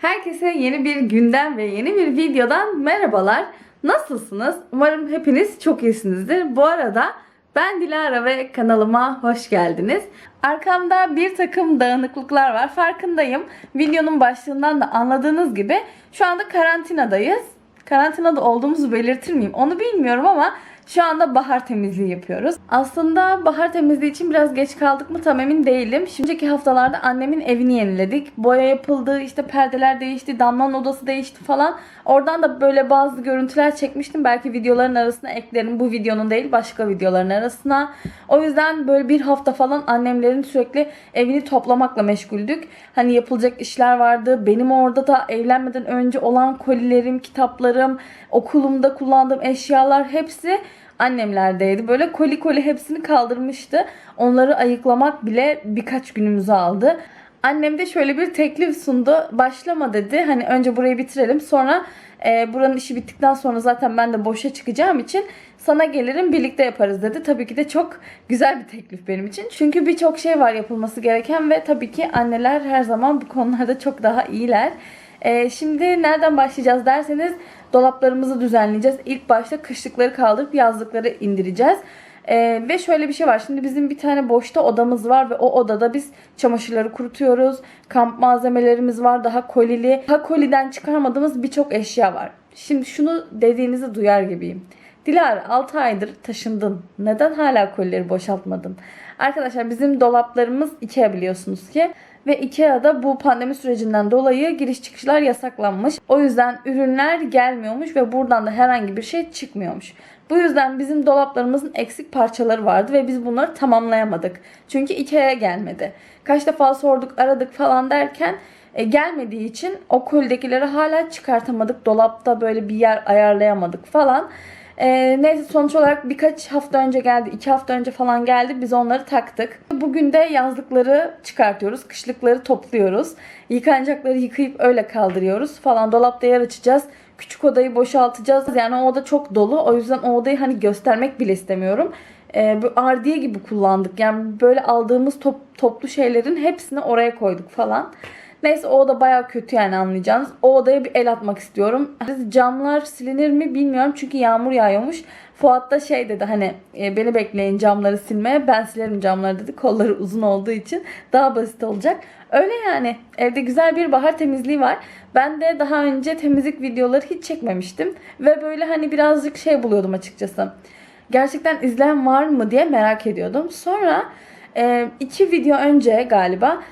Herkese yeni bir günden ve yeni bir videodan merhabalar. Nasılsınız? Umarım hepiniz çok iyisinizdir. Bu arada ben Dilara ve kanalıma hoş geldiniz. Arkamda bir takım dağınıklıklar var. Farkındayım. Videonun başlığından da anladığınız gibi şu anda karantinadayız. Karantinada olduğumuzu belirtir miyim? Onu bilmiyorum ama şu anda bahar temizliği yapıyoruz. Aslında bahar temizliği için biraz geç kaldık mı tam emin değilim. Şimdiki haftalarda annemin evini yeniledik. Boya yapıldı, işte perdeler değişti, Damla'nın odası değişti falan. Oradan da böyle bazı görüntüler çekmiştim. Belki videoların arasına eklerim. Bu videonun değil başka videoların arasına. O yüzden böyle bir hafta falan annemlerin sürekli evini toplamakla meşguldük. Hani yapılacak işler vardı. Benim orada da evlenmeden önce olan kolilerim, kitaplarım, okulumda kullandığım eşyalar hepsi annemlerdeydi. Böyle koli koli hepsini kaldırmıştı. Onları ayıklamak bile birkaç günümüzü aldı. Annem de şöyle bir teklif sundu. Başlama dedi. Hani önce burayı bitirelim. Sonra e, buranın işi bittikten sonra zaten ben de boşa çıkacağım için sana gelirim birlikte yaparız dedi. Tabii ki de çok güzel bir teklif benim için. Çünkü birçok şey var yapılması gereken ve tabii ki anneler her zaman bu konularda çok daha iyiler. E, şimdi nereden başlayacağız derseniz dolaplarımızı düzenleyeceğiz. İlk başta kışlıkları kaldırıp yazlıkları indireceğiz. Ee, ve şöyle bir şey var. Şimdi bizim bir tane boşta odamız var ve o odada biz çamaşırları kurutuyoruz. Kamp malzemelerimiz var. Daha kolili. Daha koliden çıkarmadığımız birçok eşya var. Şimdi şunu dediğinizi duyar gibiyim. Dilara 6 aydır taşındın. Neden hala kolileri boşaltmadın? Arkadaşlar bizim dolaplarımız Ikea biliyorsunuz ki. Ve Ikea'da bu pandemi sürecinden dolayı giriş çıkışlar yasaklanmış. O yüzden ürünler gelmiyormuş ve buradan da herhangi bir şey çıkmıyormuş. Bu yüzden bizim dolaplarımızın eksik parçaları vardı ve biz bunları tamamlayamadık. Çünkü Ikea'ya gelmedi. Kaç defa sorduk, aradık falan derken e, gelmediği için o kolidekileri hala çıkartamadık. Dolapta böyle bir yer ayarlayamadık falan. E, neyse sonuç olarak birkaç hafta önce geldi, iki hafta önce falan geldi. Biz onları taktık. Bugün de yazlıkları çıkartıyoruz, kışlıkları topluyoruz. Yıkanacakları yıkayıp öyle kaldırıyoruz falan. Dolapta yer açacağız. Küçük odayı boşaltacağız. Yani o oda çok dolu. O yüzden o odayı hani göstermek bile istemiyorum. Ee, bu ardiye gibi kullandık. Yani böyle aldığımız top, toplu şeylerin hepsini oraya koyduk falan. Neyse o oda baya kötü yani anlayacağınız. O odaya bir el atmak istiyorum. Camlar silinir mi bilmiyorum çünkü yağmur yağıyormuş. Fuat da şey dedi hani e, beni bekleyin camları silmeye ben silerim camları dedi. Kolları uzun olduğu için daha basit olacak. Öyle yani evde güzel bir bahar temizliği var. Ben de daha önce temizlik videoları hiç çekmemiştim. Ve böyle hani birazcık şey buluyordum açıkçası. Gerçekten izleyen var mı diye merak ediyordum. Sonra e, iki video önce galiba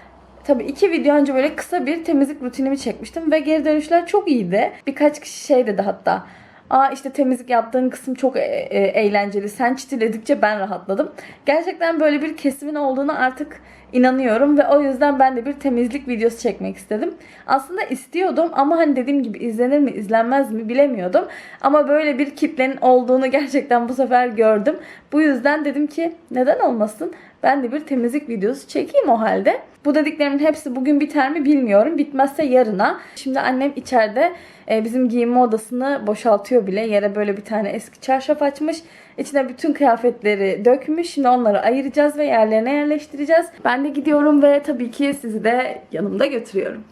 Tabii iki video önce böyle kısa bir temizlik rutinimi çekmiştim ve geri dönüşler çok iyiydi. Birkaç kişi şey dedi hatta. Aa işte temizlik yaptığın kısım çok e- e- eğlenceli. Sen çitiledikçe ben rahatladım. Gerçekten böyle bir kesimin olduğunu artık inanıyorum ve o yüzden ben de bir temizlik videosu çekmek istedim. Aslında istiyordum ama hani dediğim gibi izlenir mi izlenmez mi bilemiyordum. Ama böyle bir kitlenin olduğunu gerçekten bu sefer gördüm. Bu yüzden dedim ki neden olmasın? Ben de bir temizlik videosu çekeyim o halde. Bu dediklerimin hepsi bugün biter mi bilmiyorum. Bitmezse yarına. Şimdi annem içeride e, bizim giyinme odasını boşaltıyor bile. Yere böyle bir tane eski çarşaf açmış. İçine bütün kıyafetleri dökmüş. Şimdi onları ayıracağız ve yerlerine yerleştireceğiz. Ben de gidiyorum ve tabii ki sizi de yanımda götürüyorum.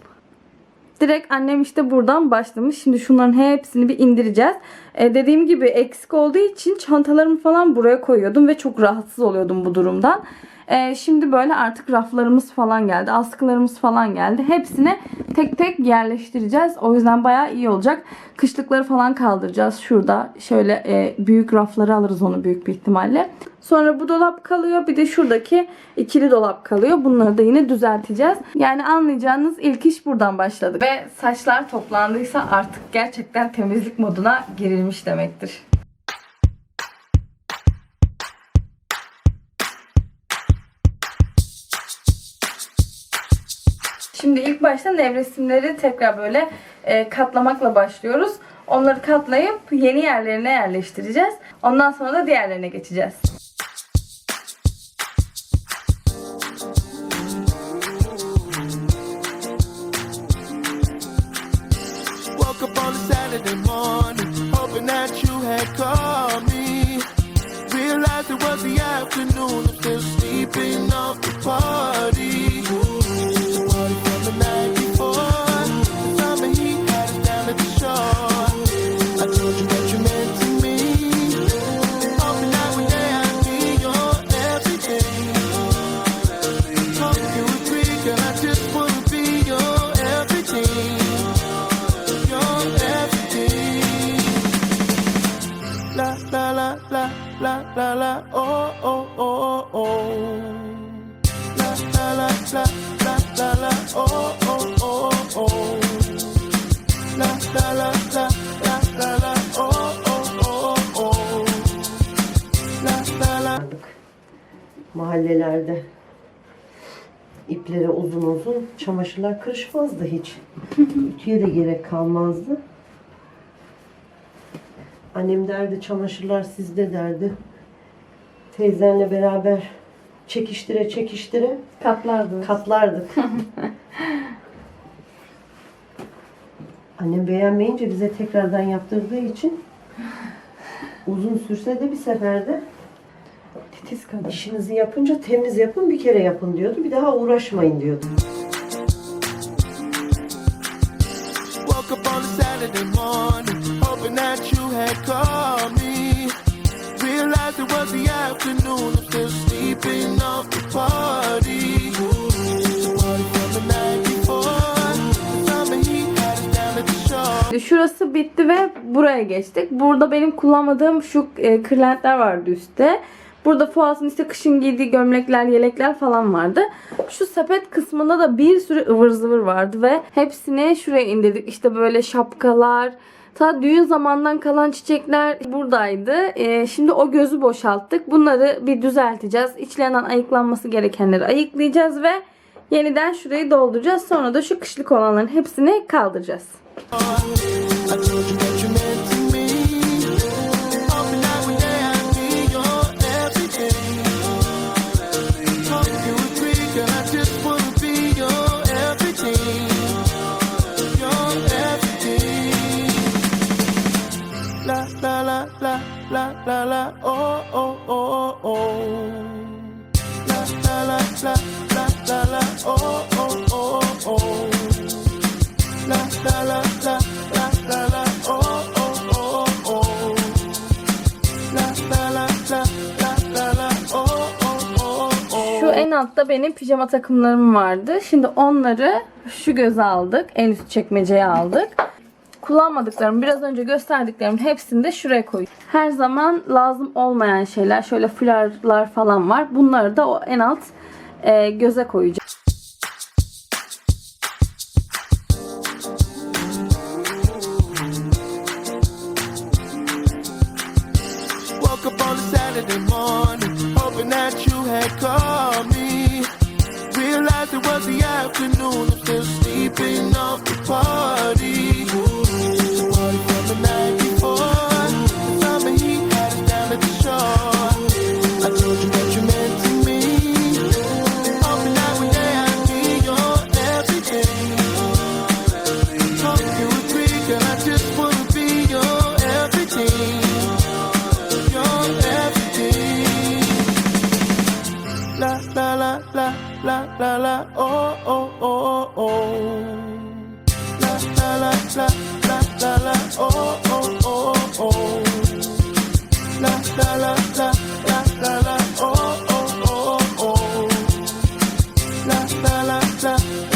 Direkt annem işte buradan başlamış. Şimdi şunların hepsini bir indireceğiz. Ee, dediğim gibi eksik olduğu için çantalarımı falan buraya koyuyordum ve çok rahatsız oluyordum bu durumdan. Ee, şimdi böyle artık raflarımız falan geldi. Askılarımız falan geldi. Hepsini tek tek yerleştireceğiz. O yüzden bayağı iyi olacak. Kışlıkları falan kaldıracağız. Şurada şöyle e, büyük rafları alırız onu büyük bir ihtimalle. Sonra bu dolap kalıyor. Bir de şuradaki ikili dolap kalıyor. Bunları da yine düzelteceğiz. Yani anlayacağınız ilk iş buradan başladık. Ve saçlar toplandıysa artık gerçekten temizlik moduna girilmiş demektir. Şimdi ilk başta nevresimleri tekrar böyle e, katlamakla başlıyoruz. Onları katlayıp yeni yerlerine yerleştireceğiz. Ondan sonra da diğerlerine geçeceğiz. la la la la oh oh oh oh la la la la la la la oh oh oh oh la la la la la la la oh oh oh oh la la la mahallelerde iplere uzun uzun çamaşırlar kırışmazdı hiç. Ütüye de gerek kalmazdı. Annem derdi çamaşırlar sizde derdi. Teyzenle beraber çekiştire çekiştire Katlardı. katlardık. Annem beğenmeyince bize tekrardan yaptırdığı için uzun sürse de bir seferde Titiz kadın. İşinizi yapınca temiz yapın bir kere yapın diyordu. Bir daha uğraşmayın diyordu. Woke up on a Saturday morning, hoping that you had called me. Realized it was the afternoon, I'm still sleeping off the party. Shore. Şurası bitti ve buraya geçtik. Burada benim kullanmadığım şu e, kırlentler vardı üstte. Burada Fuat'ın işte kışın giydiği gömlekler, yelekler falan vardı. Şu sepet kısmında da bir sürü ıvır zıvır vardı ve hepsini şuraya indirdik. İşte böyle şapkalar, ta düğün zamandan kalan çiçekler buradaydı. E, şimdi o gözü boşalttık. Bunları bir düzelteceğiz. İçlerinden ayıklanması gerekenleri ayıklayacağız ve yeniden şurayı dolduracağız. Sonra da şu kışlık olanların hepsini kaldıracağız. Benim pijama takımlarım vardı. Şimdi onları şu göze aldık. En üst çekmeceye aldık. Kullanmadıklarım, biraz önce gösterdiklerimin hepsini de şuraya koyuyorum. Her zaman lazım olmayan şeyler, şöyle fularlar falan var. Bunları da o en alt e, göze koyacağım. Woke. It was the afternoon, I'm still sleeping off the party. La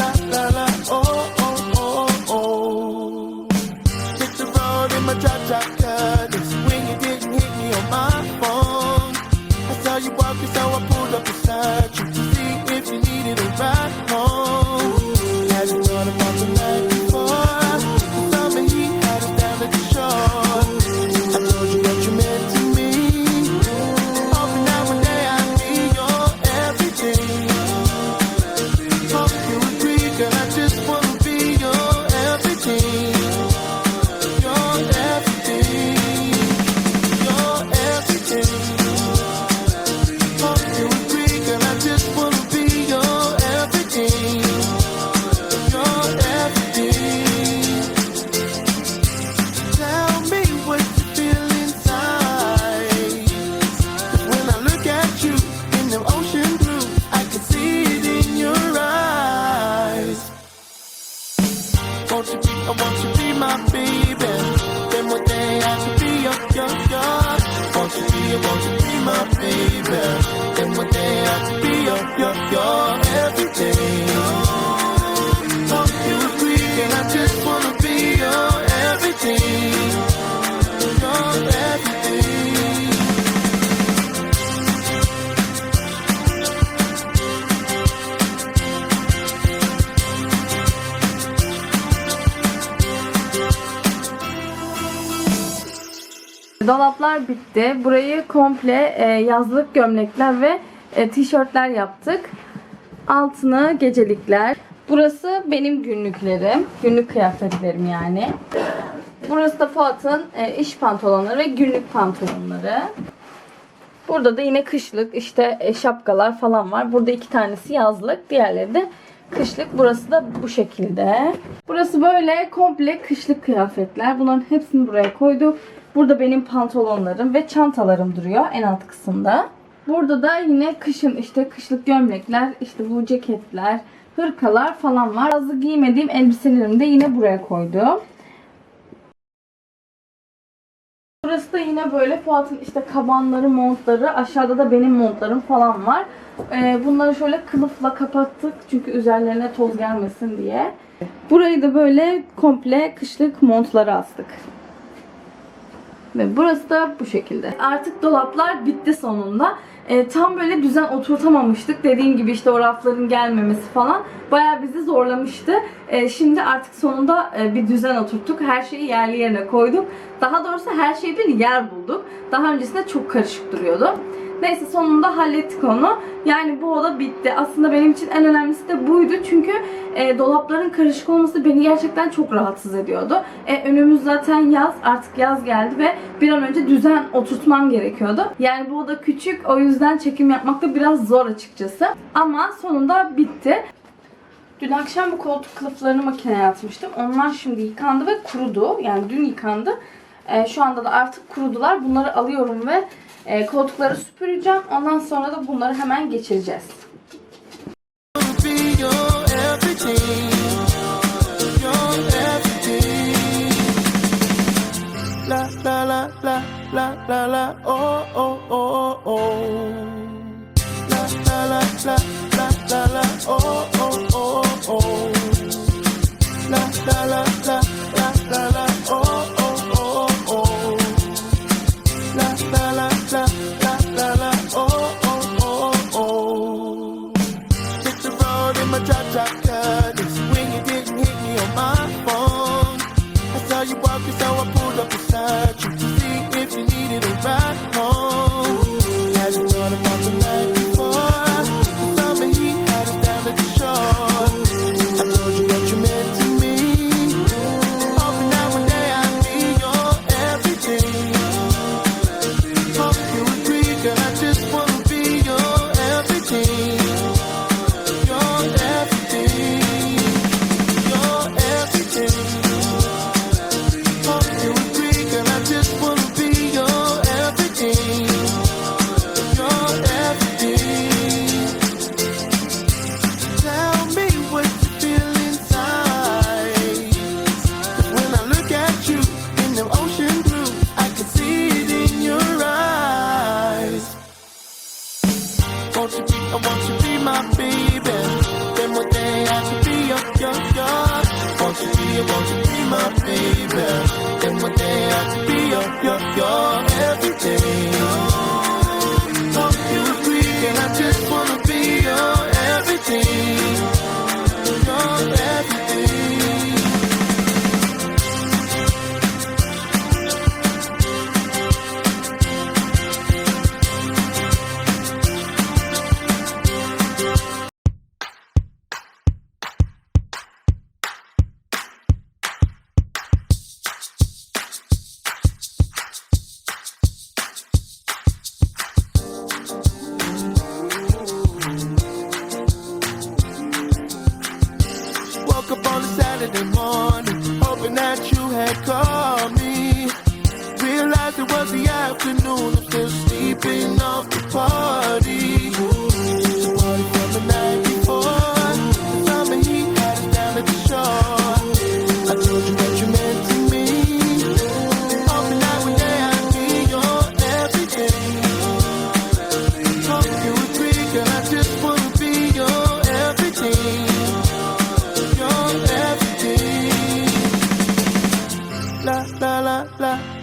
komple e, yazlık gömlekler ve e, tişörtler yaptık. Altını gecelikler. Burası benim günlüklerim. Günlük kıyafetlerim yani. Burası da Fuat'ın e, iş pantolonları ve günlük pantolonları. Burada da yine kışlık işte e, şapkalar falan var. Burada iki tanesi yazlık, diğerleri de kışlık. Burası da bu şekilde. Burası böyle komple kışlık kıyafetler. Bunların hepsini buraya koyduk. Burada benim pantolonlarım ve çantalarım duruyor en alt kısımda. Burada da yine kışın işte kışlık gömlekler, işte bu ceketler, hırkalar falan var. Bazı giymediğim elbiselerimi de yine buraya koydum. Burası da yine böyle Fuat'ın işte kabanları, montları. Aşağıda da benim montlarım falan var. Ee, bunları şöyle kılıfla kapattık. Çünkü üzerlerine toz gelmesin diye. Burayı da böyle komple kışlık montları astık. Ve burası da bu şekilde. Artık dolaplar bitti sonunda. Ee, tam böyle düzen oturtamamıştık. Dediğim gibi işte o rafların gelmemesi falan bayağı bizi zorlamıştı. Ee, şimdi artık sonunda e, bir düzen oturttuk. Her şeyi yerli yerine koyduk. Daha doğrusu her şeyi bir yer bulduk. Daha öncesinde çok karışık duruyordu. Neyse sonunda hallettik onu. Yani bu oda bitti. Aslında benim için en önemlisi de buydu. Çünkü e, dolapların karışık olması beni gerçekten çok rahatsız ediyordu. E, önümüz zaten yaz. Artık yaz geldi ve bir an önce düzen oturtmam gerekiyordu. Yani bu oda küçük. O yüzden çekim yapmakta biraz zor açıkçası. Ama sonunda bitti. Dün akşam bu koltuk kılıflarını makineye atmıştım. Onlar şimdi yıkandı ve kurudu. Yani dün yıkandı. E, şu anda da artık kurudular. Bunları alıyorum ve e, koltukları süpüreceğim. Ondan sonra da bunları hemen geçireceğiz. La la la la la la la oh oh oh oh. La la la la la la la oh oh oh oh. La la la la la la la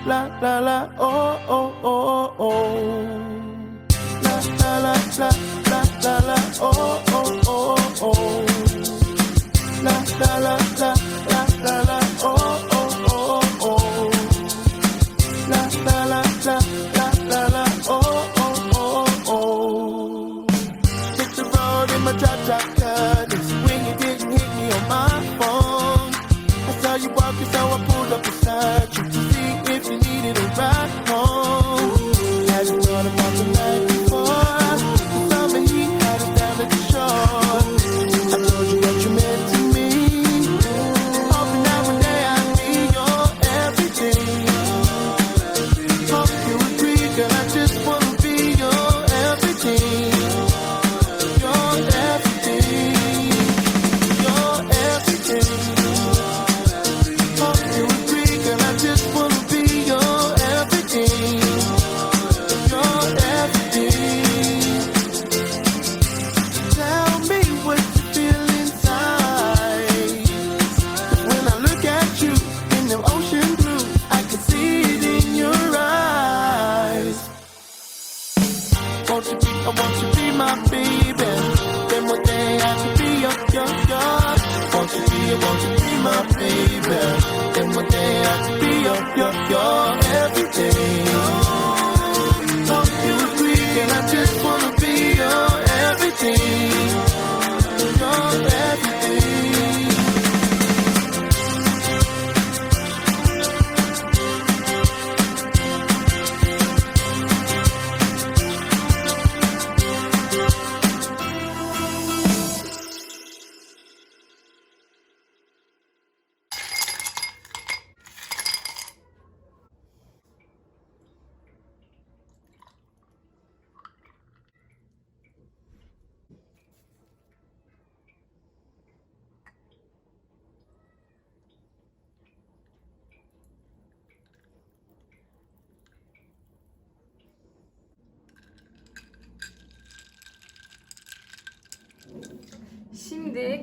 la la la oh oh oh oh. La la la la la la la oh oh oh oh. La la la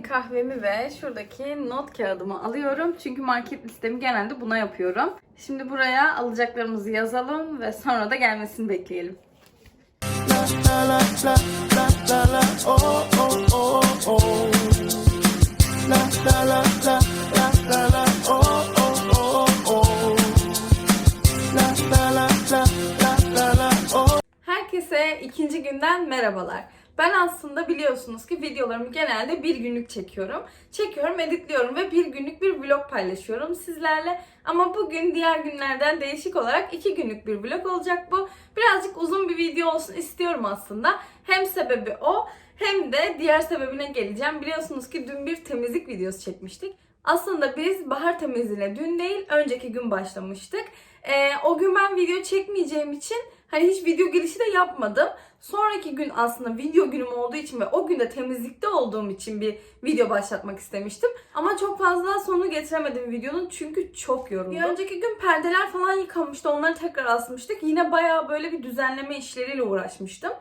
kahvemi ve şuradaki not kağıdımı alıyorum. Çünkü market listemi genelde buna yapıyorum. Şimdi buraya alacaklarımızı yazalım ve sonra da gelmesini bekleyelim. Herkese ikinci günden merhabalar. Ben aslında biliyorsunuz ki videolarımı genelde bir günlük çekiyorum. Çekiyorum, editliyorum ve bir günlük bir vlog paylaşıyorum sizlerle. Ama bugün diğer günlerden değişik olarak iki günlük bir vlog olacak bu. Birazcık uzun bir video olsun istiyorum aslında. Hem sebebi o hem de diğer sebebine geleceğim. Biliyorsunuz ki dün bir temizlik videosu çekmiştik. Aslında biz bahar temizliğine dün değil önceki gün başlamıştık. Ee, o gün ben video çekmeyeceğim için hani hiç video girişi de yapmadım. Sonraki gün aslında video günüm olduğu için ve o günde temizlikte olduğum için bir video başlatmak istemiştim. Ama çok fazla sonunu getiremedim videonun çünkü çok yoruldum. Bir önceki gün perdeler falan yıkanmıştı. Onları tekrar asmıştık. Yine bayağı böyle bir düzenleme işleriyle uğraşmıştım.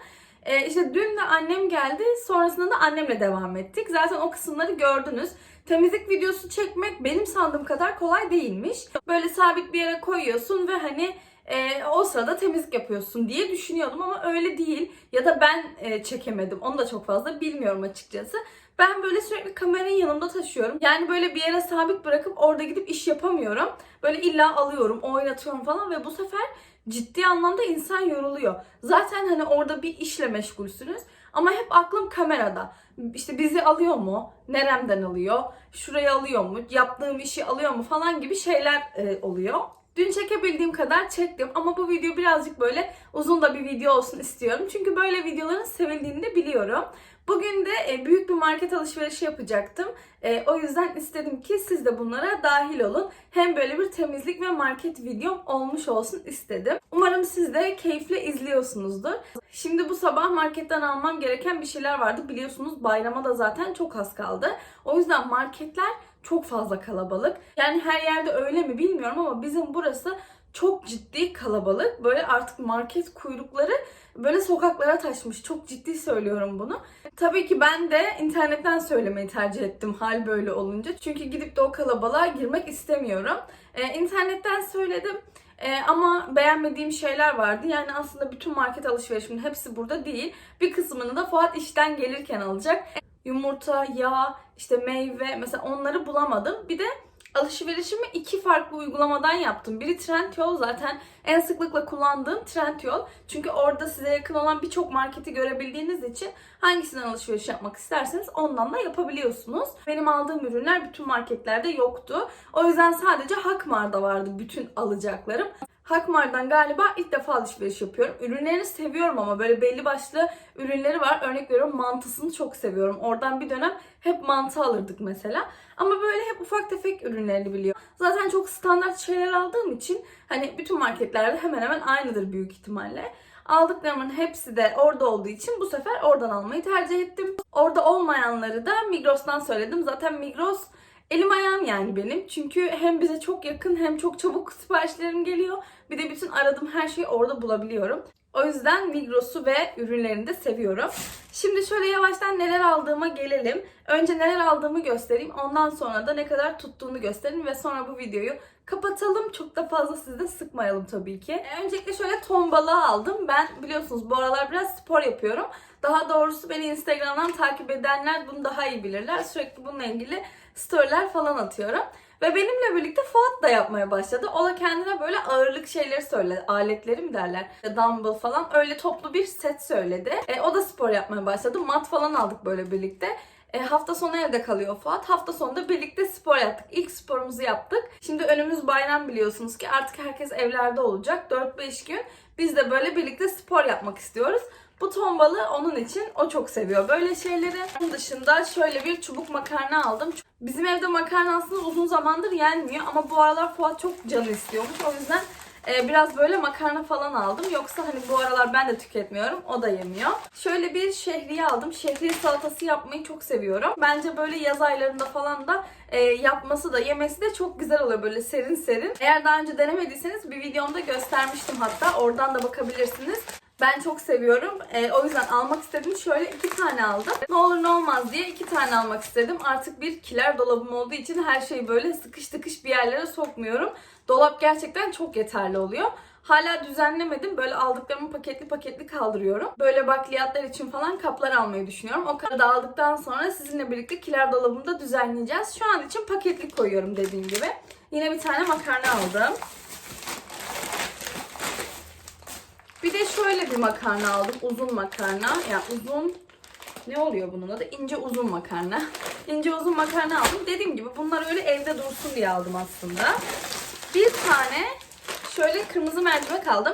Ee, işte dün de annem geldi. Sonrasında da annemle devam ettik. Zaten o kısımları gördünüz. Temizlik videosu çekmek benim sandığım kadar kolay değilmiş. Böyle sabit bir yere koyuyorsun ve hani e, o sırada temizlik yapıyorsun diye düşünüyordum ama öyle değil. Ya da ben e, çekemedim. Onu da çok fazla bilmiyorum açıkçası. Ben böyle sürekli kamerayı yanımda taşıyorum. Yani böyle bir yere sabit bırakıp orada gidip iş yapamıyorum. Böyle illa alıyorum, oynatıyorum falan ve bu sefer ciddi anlamda insan yoruluyor. Zaten hani orada bir işle meşgulsünüz. Ama hep aklım kamerada. İşte bizi alıyor mu? Neremden alıyor? Şurayı alıyor mu? Yaptığım işi alıyor mu? Falan gibi şeyler e, oluyor. Dün çekebildiğim kadar çektim ama bu video birazcık böyle uzun da bir video olsun istiyorum. Çünkü böyle videoların sevildiğini de biliyorum. Bugün de e, büyük bir market alışverişi yapacaktım. E, o yüzden istedim ki siz de bunlara dahil olun. Hem böyle bir temizlik ve market videom olmuş olsun istedim. Umarım siz de keyifle izliyorsunuzdur. Şimdi bu sabah marketten almam gereken bir şeyler vardı. Biliyorsunuz bayrama da zaten çok az kaldı. O yüzden marketler çok fazla kalabalık. Yani her yerde öyle mi bilmiyorum ama bizim burası çok ciddi kalabalık. Böyle artık market kuyrukları böyle sokaklara taşmış. Çok ciddi söylüyorum bunu. Tabii ki ben de internetten söylemeyi tercih ettim hal böyle olunca. Çünkü gidip de o kalabalığa girmek istemiyorum. Ee, internetten söyledim. Ee, ama beğenmediğim şeyler vardı. Yani aslında bütün market alışverişimin hepsi burada değil. Bir kısmını da Fuat işten gelirken alacak. Yumurta, yağ, işte meyve mesela onları bulamadım. Bir de alışverişimi iki farklı uygulamadan yaptım. Biri Trendyol zaten en sıklıkla kullandığım Trendyol. Çünkü orada size yakın olan birçok marketi görebildiğiniz için hangisinden alışveriş yapmak isterseniz ondan da yapabiliyorsunuz. Benim aldığım ürünler bütün marketlerde yoktu. O yüzden sadece Hakmar'da vardı bütün alacaklarım. Hakmar'dan galiba ilk defa alışveriş yapıyorum. Ürünlerini seviyorum ama böyle belli başlı ürünleri var. Örnek veriyorum mantısını çok seviyorum. Oradan bir dönem hep mantı alırdık mesela. Ama böyle hep ufak tefek ürünlerini biliyor. Zaten çok standart şeyler aldığım için hani bütün marketlerde hemen hemen aynıdır büyük ihtimalle. Aldıklarımın hepsi de orada olduğu için bu sefer oradan almayı tercih ettim. Orada olmayanları da Migros'tan söyledim. Zaten Migros Elim ayağım yani benim. Çünkü hem bize çok yakın hem çok çabuk siparişlerim geliyor. Bir de bütün aradığım her şeyi orada bulabiliyorum. O yüzden Migros'u ve ürünlerini de seviyorum. Şimdi şöyle yavaştan neler aldığıma gelelim. Önce neler aldığımı göstereyim. Ondan sonra da ne kadar tuttuğunu göstereyim ve sonra bu videoyu kapatalım. Çok da fazla sizi de sıkmayalım tabii ki. E, Öncelikle şöyle ton balığı aldım. Ben biliyorsunuz bu aralar biraz spor yapıyorum. Daha doğrusu beni Instagram'dan takip edenler bunu daha iyi bilirler. Sürekli bununla ilgili storyler falan atıyorum. Ve benimle birlikte Fuat da yapmaya başladı. O da kendine böyle ağırlık şeyleri söyledi. Aletleri mi derler? Dumbbell falan. Öyle toplu bir set söyledi. E, o da spor yapmaya başladı. Mat falan aldık böyle birlikte. E, hafta sonu evde kalıyor Fuat. Hafta sonu da birlikte spor yaptık. İlk sporumuzu yaptık. Şimdi önümüz bayram biliyorsunuz ki artık herkes evlerde olacak. 4-5 gün biz de böyle birlikte spor yapmak istiyoruz. Bu ton balığı onun için. O çok seviyor böyle şeyleri. Onun dışında şöyle bir çubuk makarna aldım. Bizim evde makarna aslında uzun zamandır yenmiyor ama bu aralar Fuat çok canı istiyormuş. O yüzden e, biraz böyle makarna falan aldım. Yoksa hani bu aralar ben de tüketmiyorum. O da yemiyor. Şöyle bir şehriye aldım. Şehriye salatası yapmayı çok seviyorum. Bence böyle yaz aylarında falan da e, yapması da yemesi de çok güzel oluyor böyle serin serin. Eğer daha önce denemediyseniz bir videomda göstermiştim hatta. Oradan da bakabilirsiniz. Ben çok seviyorum. Ee, o yüzden almak istedim. Şöyle iki tane aldım. Ne olur ne olmaz diye iki tane almak istedim. Artık bir kiler dolabım olduğu için her şeyi böyle sıkış tıkış bir yerlere sokmuyorum. Dolap gerçekten çok yeterli oluyor. Hala düzenlemedim. Böyle aldıklarımı paketli paketli kaldırıyorum. Böyle bakliyatlar için falan kaplar almayı düşünüyorum. O kadar da aldıktan sonra sizinle birlikte kiler dolabımı da düzenleyeceğiz. Şu an için paketli koyuyorum dediğim gibi. Yine bir tane makarna aldım. Bir de şöyle bir makarna aldım. Uzun makarna. Yani uzun ne oluyor bunun adı? İnce uzun makarna. İnce uzun makarna aldım. Dediğim gibi bunlar öyle evde dursun diye aldım aslında. Bir tane şöyle kırmızı mercimek aldım.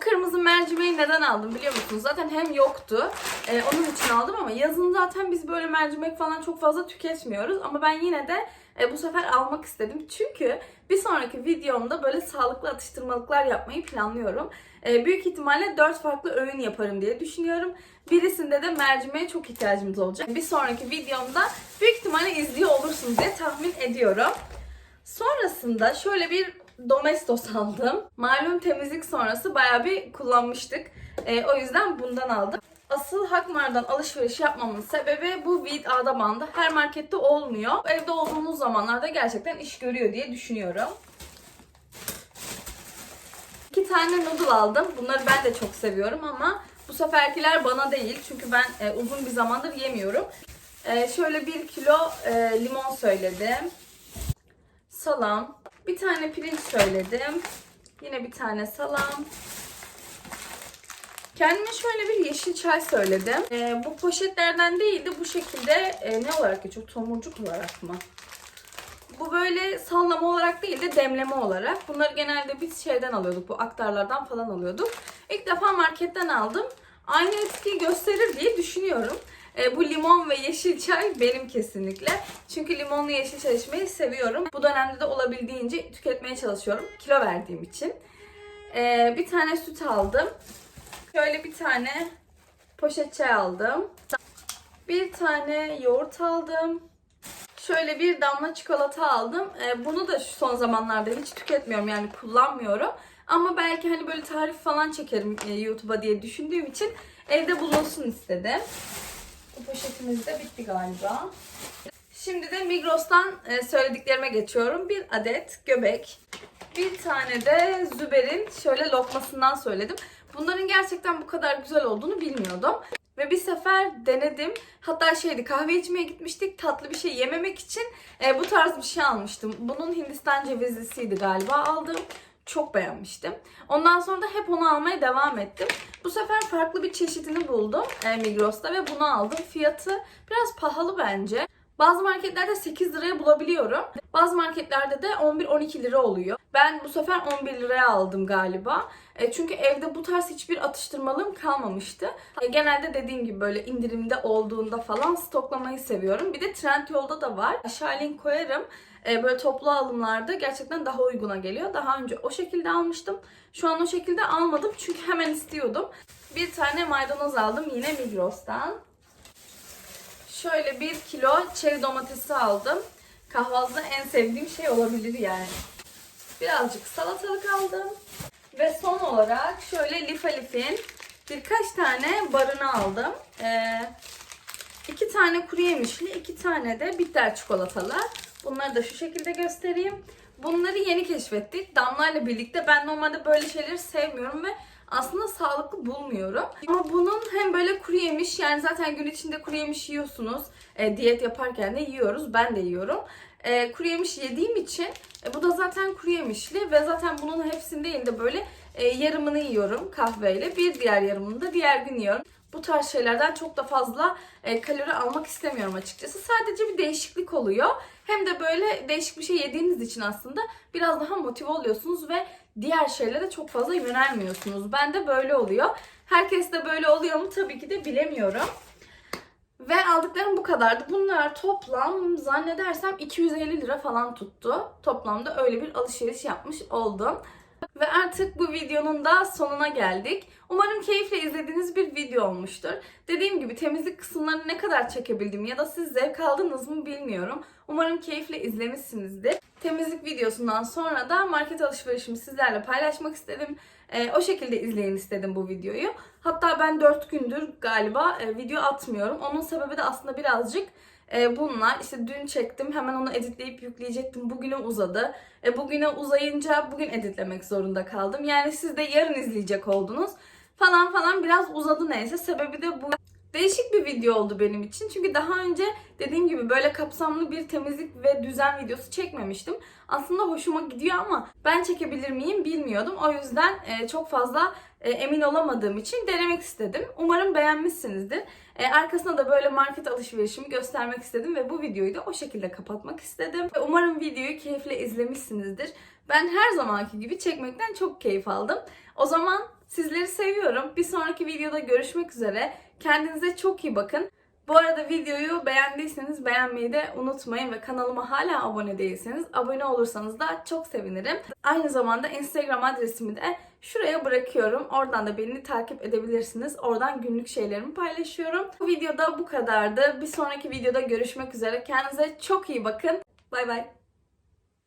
Kırmızı mercimeği neden aldım biliyor musunuz? Zaten hem yoktu. e, onun için aldım ama yazın zaten biz böyle mercimek falan çok fazla tüketmiyoruz. Ama ben yine de e, bu sefer almak istedim. Çünkü bir sonraki videomda böyle sağlıklı atıştırmalıklar yapmayı planlıyorum. E, büyük ihtimalle 4 farklı öğün yaparım diye düşünüyorum. Birisinde de mercimeğe çok ihtiyacımız olacak. Bir sonraki videomda büyük ihtimalle izliyor olursunuz diye tahmin ediyorum. Sonrasında şöyle bir Domestos aldım. Malum temizlik sonrası bayağı bir kullanmıştık. E, o yüzden bundan aldım. Asıl Hakmar'dan alışveriş yapmamın sebebi bu Ağda bandı. Her markette olmuyor. Evde olduğumuz zamanlarda gerçekten iş görüyor diye düşünüyorum. İki tane noodle aldım. Bunları ben de çok seviyorum ama bu seferkiler bana değil. Çünkü ben e, uzun bir zamandır yemiyorum. E, şöyle bir kilo e, limon söyledim. Salam. Bir tane pirinç söyledim. Yine bir tane salam. Kendime şöyle bir yeşil çay söyledim. E, bu poşetlerden değil de bu şekilde e, ne olarak geçiyor? Tomurcuk olarak mı? Bu böyle sallama olarak değil de demleme olarak. Bunları genelde biz şeyden alıyorduk. Bu aktarlardan falan alıyorduk. İlk defa marketten aldım. Aynı etkiyi gösterir diye düşünüyorum. E, bu limon ve yeşil çay benim kesinlikle. Çünkü limonlu yeşil çay içmeyi seviyorum. Bu dönemde de olabildiğince tüketmeye çalışıyorum. Kilo verdiğim için. E, bir tane süt aldım. Şöyle bir tane poşet çay aldım. Bir tane yoğurt aldım. Şöyle bir damla çikolata aldım. Ee, bunu da şu son zamanlarda hiç tüketmiyorum yani kullanmıyorum. Ama belki hani böyle tarif falan çekerim e, YouTube'a diye düşündüğüm için evde bulunsun istedim. Bu poşetimiz de bitti galiba. Şimdi de Migros'tan e, söylediklerime geçiyorum. Bir adet göbek. Bir tane de Züber'in şöyle lokmasından söyledim. Bunların gerçekten bu kadar güzel olduğunu bilmiyordum. Ve bir sefer denedim. Hatta şeydi kahve içmeye gitmiştik. Tatlı bir şey yememek için e, bu tarz bir şey almıştım. Bunun Hindistan cevizlisiydi galiba aldım. Çok beğenmiştim. Ondan sonra da hep onu almaya devam ettim. Bu sefer farklı bir çeşidini buldum e, Migros'ta ve bunu aldım. Fiyatı biraz pahalı bence. Bazı marketlerde 8 liraya bulabiliyorum. Bazı marketlerde de 11-12 lira oluyor. Ben bu sefer 11 liraya aldım galiba. E, çünkü evde bu tarz hiçbir atıştırmalığım kalmamıştı. E, genelde dediğim gibi böyle indirimde olduğunda falan stoklamayı seviyorum. Bir de Trendyol'da da var. Aşağı link koyarım. E, böyle toplu alımlarda gerçekten daha uyguna geliyor. Daha önce o şekilde almıştım. Şu an o şekilde almadım çünkü hemen istiyordum. Bir tane maydanoz aldım yine Migros'tan. Şöyle bir kilo çeri domatesi aldım. Kahvaltıda en sevdiğim şey olabilir yani. Birazcık salatalık aldım. Ve son olarak şöyle Lif Alif'in birkaç tane barını aldım. Ee, iki tane kuru yemişli, iki tane de bitter çikolatalı. Bunları da şu şekilde göstereyim. Bunları yeni keşfettik. Damla ile birlikte. Ben normalde böyle şeyleri sevmiyorum ve aslında sağlıklı bulmuyorum. Ama bunun hem böyle kuru yemiş yani zaten gün içinde kuru yemiş yiyorsunuz. E, diyet yaparken de yiyoruz. Ben de yiyorum. E, kuru yemiş yediğim için e, bu da zaten kuru yemişli ve zaten bunun hepsini değil de böyle e, yarımını yiyorum kahveyle. Bir diğer yarımını da diğer gün yiyorum. Bu tarz şeylerden çok da fazla e, kalori almak istemiyorum açıkçası. Sadece bir değişiklik oluyor. Hem de böyle değişik bir şey yediğiniz için aslında biraz daha motive oluyorsunuz ve diğer şeylere çok fazla yönelmiyorsunuz. Ben de böyle oluyor. Herkes de böyle oluyor mu tabii ki de bilemiyorum. Ve aldıklarım bu kadardı. Bunlar toplam zannedersem 250 lira falan tuttu. Toplamda öyle bir alışveriş yapmış oldum. Ve artık bu videonun da sonuna geldik. Umarım keyifle izlediğiniz bir video olmuştur. Dediğim gibi temizlik kısımlarını ne kadar çekebildim ya da siz zevk aldınız mı bilmiyorum. Umarım keyifle izlemişsinizdir. Temizlik videosundan sonra da market alışverişimi sizlerle paylaşmak istedim. Ee, o şekilde izleyin istedim bu videoyu. Hatta ben 4 gündür galiba e, video atmıyorum. Onun sebebi de aslında birazcık e, bunlar. İşte dün çektim hemen onu editleyip yükleyecektim. Bugüne uzadı. E, bugüne uzayınca bugün editlemek zorunda kaldım. Yani siz de yarın izleyecek oldunuz. Falan falan biraz uzadı neyse. Sebebi de bu. Değişik bir video oldu benim için. Çünkü daha önce dediğim gibi böyle kapsamlı bir temizlik ve düzen videosu çekmemiştim. Aslında hoşuma gidiyor ama ben çekebilir miyim bilmiyordum. O yüzden e, çok fazla e, emin olamadığım için denemek istedim. Umarım beğenmişsinizdir. E, arkasına da böyle market alışverişimi göstermek istedim ve bu videoyu da o şekilde kapatmak istedim. Umarım videoyu keyifle izlemişsinizdir. Ben her zamanki gibi çekmekten çok keyif aldım. O zaman sizleri seviyorum. Bir sonraki videoda görüşmek üzere. Kendinize çok iyi bakın. Bu arada videoyu beğendiyseniz beğenmeyi de unutmayın ve kanalıma hala abone değilseniz abone olursanız da çok sevinirim. Aynı zamanda Instagram adresimi de şuraya bırakıyorum. Oradan da beni takip edebilirsiniz. Oradan günlük şeylerimi paylaşıyorum. Bu videoda bu kadardı. Bir sonraki videoda görüşmek üzere. Kendinize çok iyi bakın. Bay bay.